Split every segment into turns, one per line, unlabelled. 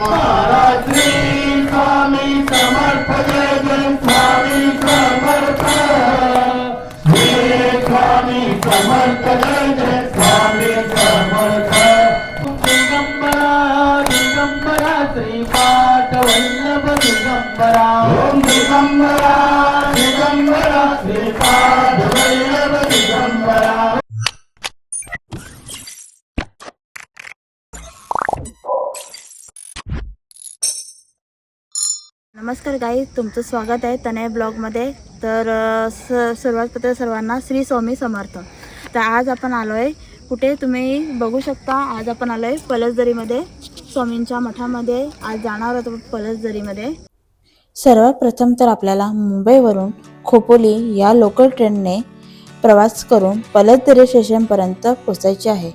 महाराज
नमस्कार गाई तुमचं स्वागत आहे तनय ब्लॉगमध्ये तर स सर्वात पत्र सर्वांना श्री स्वामी समर्थ. तर आज आपण आलो आहे कुठे? तुम्ही बघू शकता आज आपण आलो आहे पलसदरीमध्ये स्वामींच्या मठामध्ये. आज जाणार आहोत पलसदरीमध्ये. सर्वात प्रथम तर आपल्याला मुंबईवरून खोपोली या लोकल ट्रेनने प्रवास करून पलसदरी स्टेशनपर्यंत पोचायचे आहे.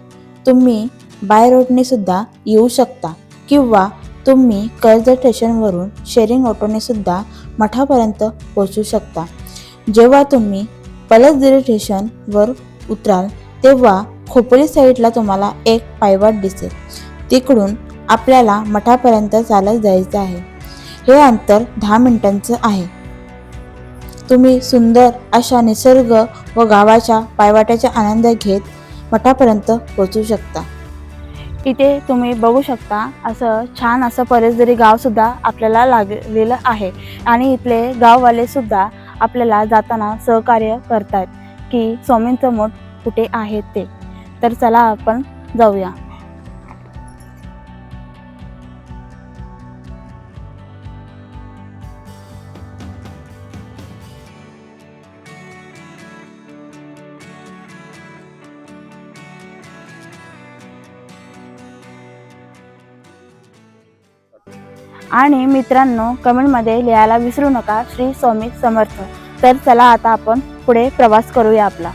तुम्ही बाय रोडने सुद्धा येऊ शकता किंवा तुम्ही कर्जत स्टेशनवरून शेअरिंग ऑटोने सुद्धा मठापर्यंत पोहोचू शकता. जेव्हा तुम्ही पलसदरी स्टेशनवर उतराल तेव्हा खोपोली साईडला तुम्हाला एक पायवाट दिसेल. तिकडून आपल्याला मठापर्यंत चालत जायचं आहे. हे अंतर दहा मिनिटांचं आहे. तुम्ही सुंदर अशा निसर्ग व गावाच्या पायवाट्याचा आनंद घेत मठापर्यंत पोचू शकता. इथे तुम्ही बघू शकता असं छान असं परसदरी गावसुद्धा आपल्याला लागलेलं आहे. आणि इथले गाववालेसुद्धा आपल्याला जाताना सहकार्य करतात की स्वामींचं मठ कुठे आहे ते. तर चला आपण जाऊया. आणि मित्रांनो कमेंटमध्ये लिहायला विसरू नका. श्री स्वामी समर्थ. तर चला आता आपण पुढे प्रवास करूया आपला.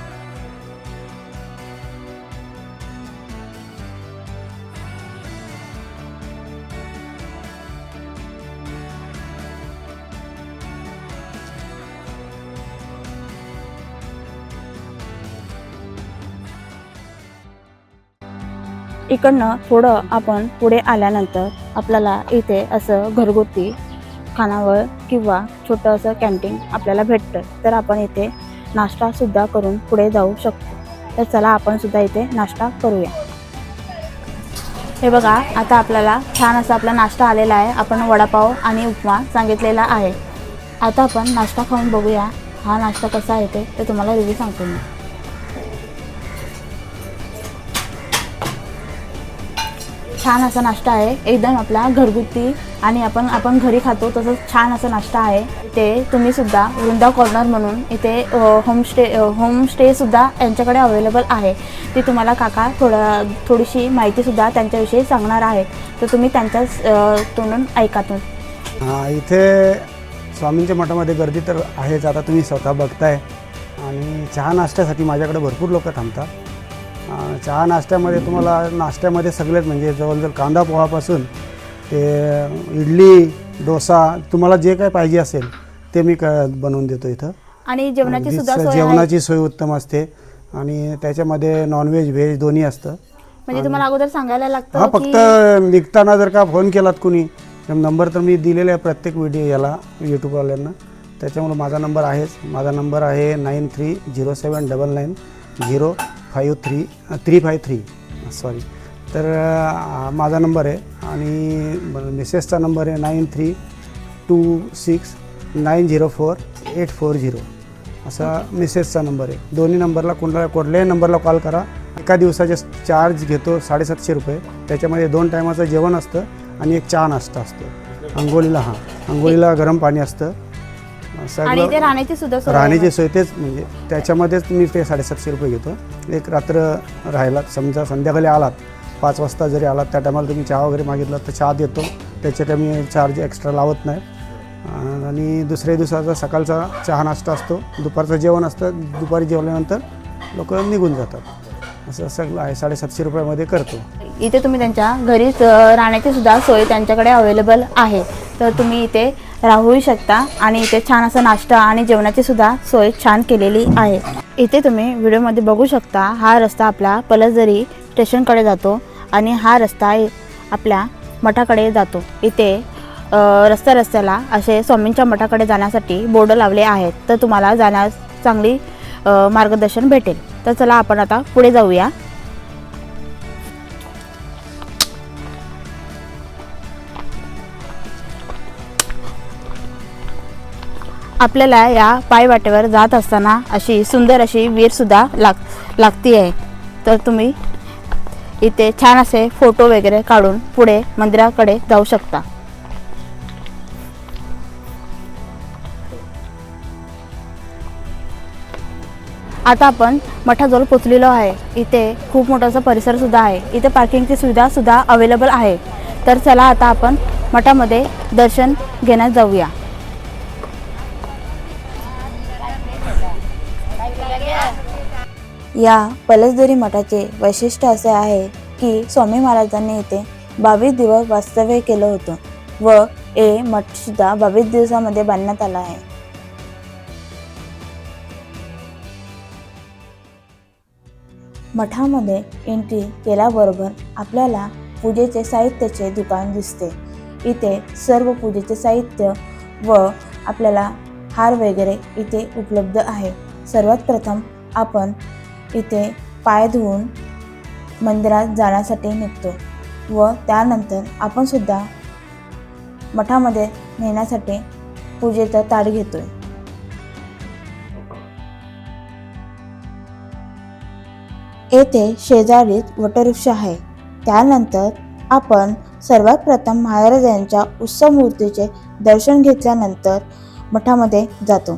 इकडनं थोडं आपण पुढे आल्यानंतर आपल्याला इथे असं घरगुती खानावळ किंवा छोटं असं कॅन्टीन आपल्याला भेटतं. तर आपण इथे नाश्तासुद्धा करून पुढे जाऊ शकतो. तर चला आपण सुद्धा इथे नाश्ता करूया. हे बघा आता आपल्याला छान असा आपला नाश्ता आलेला आहे. आपण वडापाव आणि उपमा सांगितलेला आहे. आता आपण नाश्ता खाऊन बघूया हा नाश्ता कसा आहे ते. ते तुम्हाला रिव्ह्यू सांगतो मी. छान असा नाश्ता आहे. एकदम आपला घरगुती आणि आपण आपण घरी खातो तसंच छान असा नाश्ता आहे. ते तुम्ही सुद्धा वृंदा कॉर्नर म्हणून इथे होमस्टे होमस्टे सुद्धा यांच्याकडे अवेलेबल आहे. ते तुम्हाला काका थोडं थोडीशी माहितीसुद्धा त्यांच्याविषयी सांगणार आहेत. तर तुम्ही त्यांच्याच तोंडून ऐकातून
इथे स्वामींच्या मठामध्ये गर्दी तर आहेच. आता तुम्ही स्वतः बघताय. आणि चहा नाश्त्यासाठी माझ्याकडे भरपूर लोक थांबतात. चहा नाश्त्यामध्ये तुम्हाला नाश्त्यामध्ये सगळेच म्हणजे जवळजवळ कांदा पोहापासून ते इडली डोसा तुम्हाला जे काय पाहिजे असेल ते मी क बनवून देतो इथं.
आणि जेवणाची सुद्धा सोय
जेवणाची सोय उत्तम असते. आणि त्याच्यामध्ये नॉनव्हेज व्हेज दोन्ही असतं.
म्हणजे तुम्हाला अगोदर सांगायला
हा
लागतं
फक्त
की
निघताना जर का फोन केलात कुणी नंबर तर मी दिलेला आहे प्रत्येक व्हिडिओ याला यूट्यूबवाल्यांना त्याच्यामुळे माझा नंबर आहेच. माझा नंबर आहे nine three zero seven double nine zero five three three five three sorry. तर माझा नंबर आहे आणि मिसेसचा नंबर आहे nine three two six nine zero four eight four zero. असा मिसेसचा नंबर आहे. दोन्ही नंबरला कोणला कुठल्याही नंबरला कॉल करा. एका दिवसाचे चार्ज घेतो साडेसातशे रुपये. त्याच्यामध्ये दोन टायमाचं जेवण असतं आणि एक चहा नाश्ता असतो. अंघोळीला हां अंघोळीला गरम पाणी असतं.
आणि इथे राहण्याची सुद्धा सोय आहे.
राहण्याची सोय तेच म्हणजे त्याच्यामध्येच मी ते साडेसातशे रुपये घेतो. एक रात्र राहायला समजा संध्याकाळी आलात पाच वाजता जरी आलात त्या टायमाला तुम्ही चहा वगैरे मागितला तर चहा देतो. त्याचे काही मी चार्ज एक्स्ट्रा लावत नाही. अं, आणि दुसऱ्या दिवसाचा सकाळचा चहा नाश्ता असतो दुपारचं जेवण असतं दुपारी जेवल्यानंतर लोक निघून जातात. असं सगळं आहे साडेसातशे रुपयामध्ये करतो.
इथे तुम्ही त्यांच्या घरीच अ, राहण्याची सुद्धा सोय त्यांच्याकडे अवेलेबल आहे. तर तुम्ही इथे राहूही शकता आणि इथे छान असा नाश्ता आणि जेवणाची सुद्धा सोय छान केलेली आहे. इथे तुम्ही व्हिडिओमध्ये बघू शकता हा रस्ता आपला पलसदरी स्टेशनकडे जातो आणि हा रस्ता आपल्या मठाकडे जातो. इथे रस्त्या रस्त्याला असे स्वामींच्या मठाकडे जाण्यासाठी बोर्ड लावले आहेत. तर तुम्हाला जाण्यास चांगली मार्गदर्शन भेटेल. तर चला आपण आता पुढे जाऊया. आपल्याला या पायवाटेवर जात असताना अशी सुंदर अशी वीरसुद्धा लाग लागती आहे तर तुम्ही इथे छान असे फोटो वगैरे काढून पुढे मंदिराकडे जाऊ शकता. आता आपण मठाजवळ पोचलेलो आहे. इथे खूप मोठासा परिसरसुद्धा आहे. इथे पार्किंगची सुविधासुद्धा अवेलेबल आहे. तर चला आता आपण मठामध्ये दर्शन घेण्यात जाऊया. या पलसदरी मठाचे वैशिष्ट्य असे आहे की स्वामी महाराजांनी इथे बावीस दिवस वास्तव्य केलं होतं व ए मठसुद्धा बावीस दिवसामध्ये बांधण्यात आला आहे. मठामध्ये एंट्री केल्याबरोबर आपल्याला पूजेचे साहित्याचे दुकान दिसते. इथे सर्व पूजेचे साहित्य व आपल्याला हार वगैरे इथे उपलब्ध आहे. सर्वात प्रथम आपण इथे पाय धुवून मंदिरात जाण्यासाठी निघतो व त्यानंतर आपण सुद्धा मठामध्ये नेण्यासाठी पूजेचा ताट घेतोय. येथे शेजारीच वटवृक्ष आहे. त्यानंतर आपण सर्वात प्रथम महाराजांच्या उत्सव मूर्तीचे दर्शन घेतल्यानंतर मठामध्ये जातो.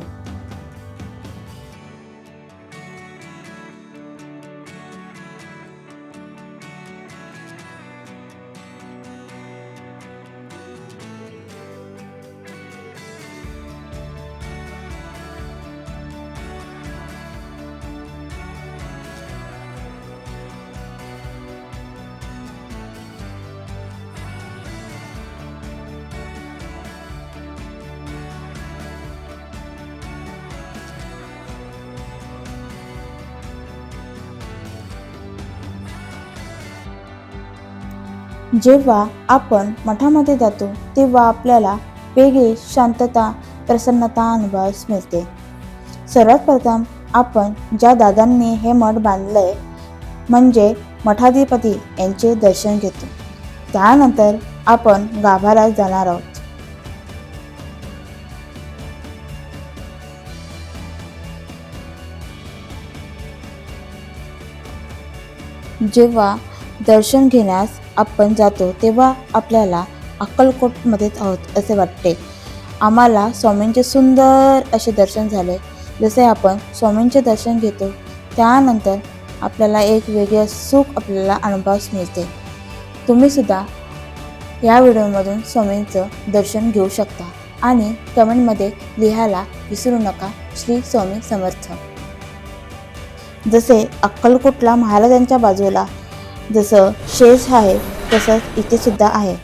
जेव्हा आपण मठामध्ये जातो तेव्हा आपल्याला वेगळी शांतता प्रसन्नता अनुभवास मिळते. सर्वात प्रथम आपण ज्या दादांनी हे मठ बांधलंय म्हणजे मठाधिपती यांचे दर्शन घेतो. त्यानंतर आपण गाभाऱ्यात जाणार आहोत. जेव्हा दर्शन घेण्यास आपण जातो तेव्हा आपल्याला अक्कलकोटमध्येच आहोत असे वाटते. आम्हाला स्वामींचे सुंदर असे दर्शन झाले. जसे आपण स्वामींचे दर्शन घेतो त्यानंतर आपल्याला एक वेगळे सुख आपल्याला अनुभवास मिळते. तुम्हीसुद्धा या व्हिडिओमधून स्वामींचं दर्शन घेऊ शकता आणि कमेंटमध्ये लिहायला विसरू नका. श्री स्वामी समर्थ. जसे अक्कलकोटला महाराजांच्या बाजूला जसं शेष आहे तसंच इथे सुद्धा आहे.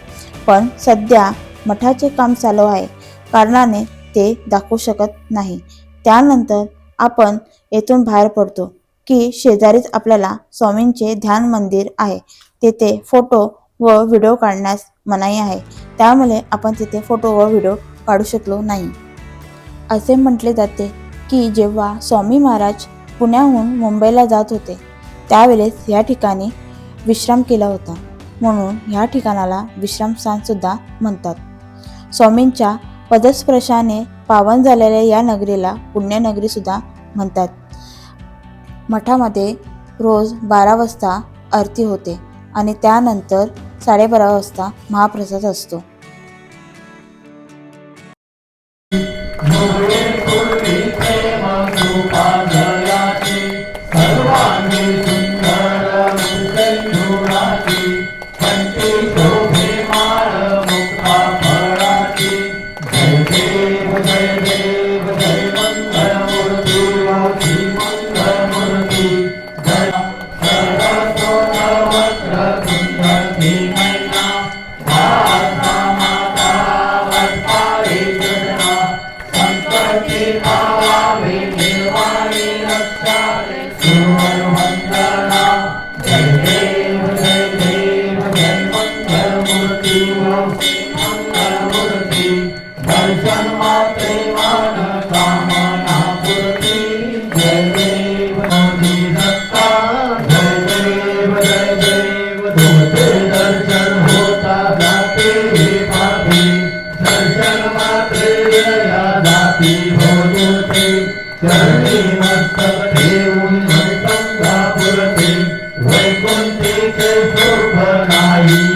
पण सध्या मठाचे काम चालू आहे. कारणाने ते दाखवू शकत नाही. त्यानंतर आपण येथून बाहेर पडतो की शेजारीच आपल्याला स्वामींचे ध्यान मंदिर आहे. तेथे फोटो व व्हिडिओ काढण्यास मनाई आहे. त्यामुळे आपण तिथे फोटो व व्हिडिओ काढू शकलो नाही. असे म्हटले जाते की जेव्हा स्वामी महाराज पुण्याहून मुंबईला जात होते त्यावेळेस या ठिकाणी विश्राम केला होता. म्हणून ह्या ठिकाणाला विश्रामस्थानसुद्धा म्हणतात. स्वामींच्या पदस्पर्शाने पावन झालेल्या या नगरीला पुण्यनगरीसुद्धा म्हणतात. मठामध्ये रोज बारा वाजता आरती होते आणि त्यानंतर साडेबारा वाजता महाप्रसाद असतो.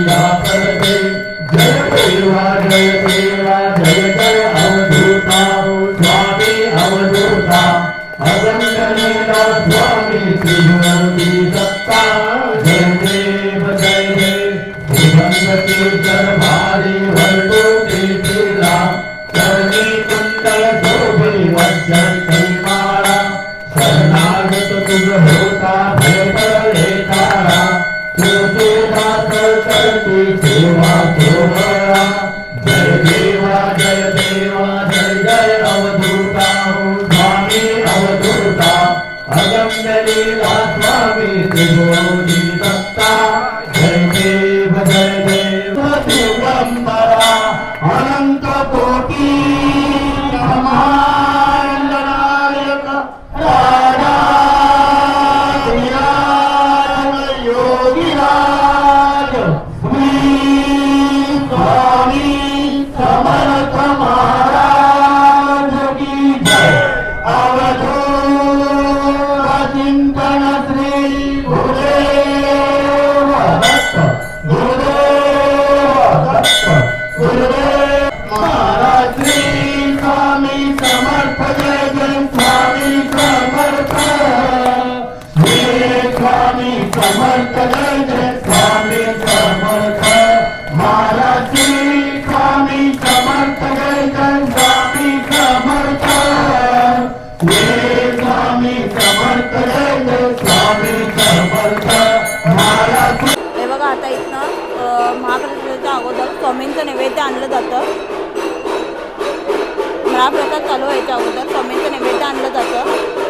जय देवा जय देवा
नैवेद्य आणलं जातं. महाप्रसाद चालू व्हायच्या अगोदर स्वामींचं नैवेद्य आणलं जातं.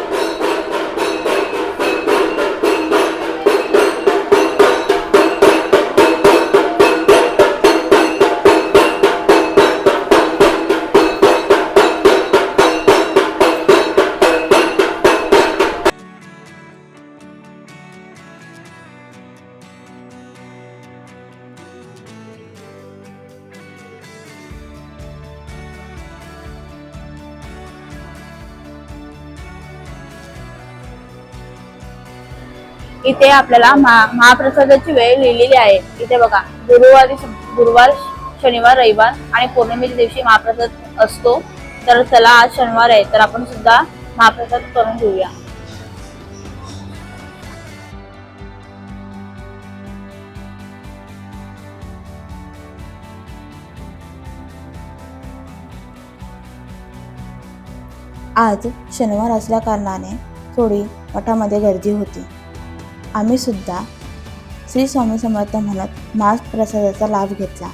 इथे आपल्याला महा महाप्रसादाची वेळ लिहिलेली आहे. इथे बघा गुरुवारी गुरुवार शनिवार रविवार आणि पौर्णिमेच्या दिवशी महाप्रसाद असतो. तर चला आज शनिवार आहे तर आपण सुद्धा महाप्रसाद करून घेऊया. आज शनिवार असल्या कारणाने थोडी मठामध्ये गर्दी होती. आम्ही सुद्धा श्री स्वामी समर्थ म्हणत मास प्रसादाचा लाभ घेतला.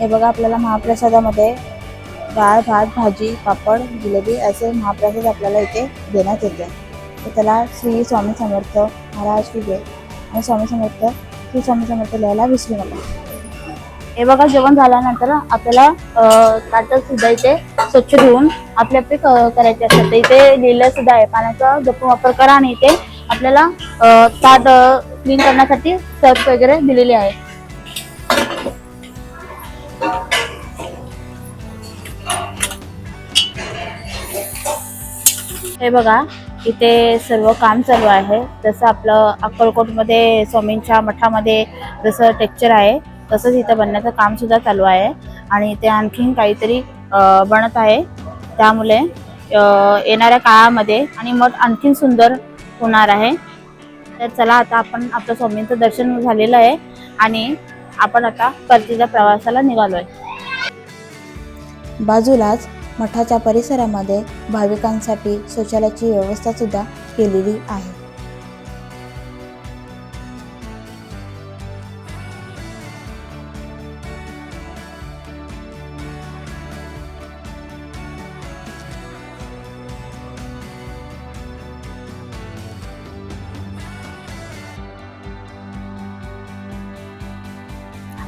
हे बघा आपल्याला महाप्रसादामध्ये डाळ भात भाजी पापड जिलेबी असे महाप्रसाद आपल्याला इथे देण्यात येते. तर त्याला श्री स्वामी समर्थ महाराज की जय. आणि स्वामी समर्थ श्री स्वामी समर्थ लिहायला विसरू नका. हे बघा जेवण झाल्यानंतर आपल्याला ताटं सुद्धा इथे स्वच्छ धुवून आपले आपले क- करायचे असतात. इथे लिहिलं सुद्धा आहे. पाण्याचा जपून वापर करा आणि इथे आपल्याला ताट क्लीन करण्यासाठी सर्फ वगैरे दिलेले आहे. हे बघा इथे सर्व काम चालू आहे. जसं आपलं अक्कलकोटमध्ये स्वामींच्या मठामध्ये जसं टेक्चर आहे तसंच इथं बनण्याचं काम सुद्धा चालू आहे. आणि इथे आणखीन काहीतरी बनत आहे. त्यामुळे येणाऱ्या काळामध्ये आणि मठ आणखीन सुंदर होणार आहे. तर चला आता आपण आपल्या स्वामींचं दर्शन झालेलं आहे आणि आपण आता परतीच्या प्रवासाला निघालो आहे बाजूलाच मठाच्या परिसरामध्ये भाविकांसाठी शौचालयाची व्यवस्थासुद्धा केलेली आहे.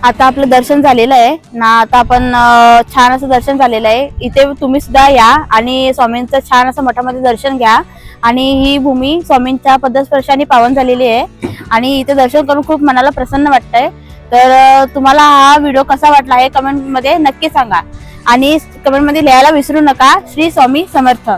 आता आपलं दर्शन झालेलं आहे. ना आता आपण छान असं दर्शन झालेलं आहे. इथे तुम्ही सुद्धा या आणि स्वामींचं छान असं मठामध्ये दर्शन घ्या. आणि ही भूमी स्वामींच्या पदस्पर्शाने पावन झालेली आहे. आणि इथे दर्शन करून खूप मनाला प्रसन्न वाटतंय. तर तुम्हाला हा व्हिडिओ कसा वाटला आहे कमेंटमध्ये नक्की सांगा. आणि कमेंटमध्ये लिहायला विसरू नका. श्री स्वामी समर्थ.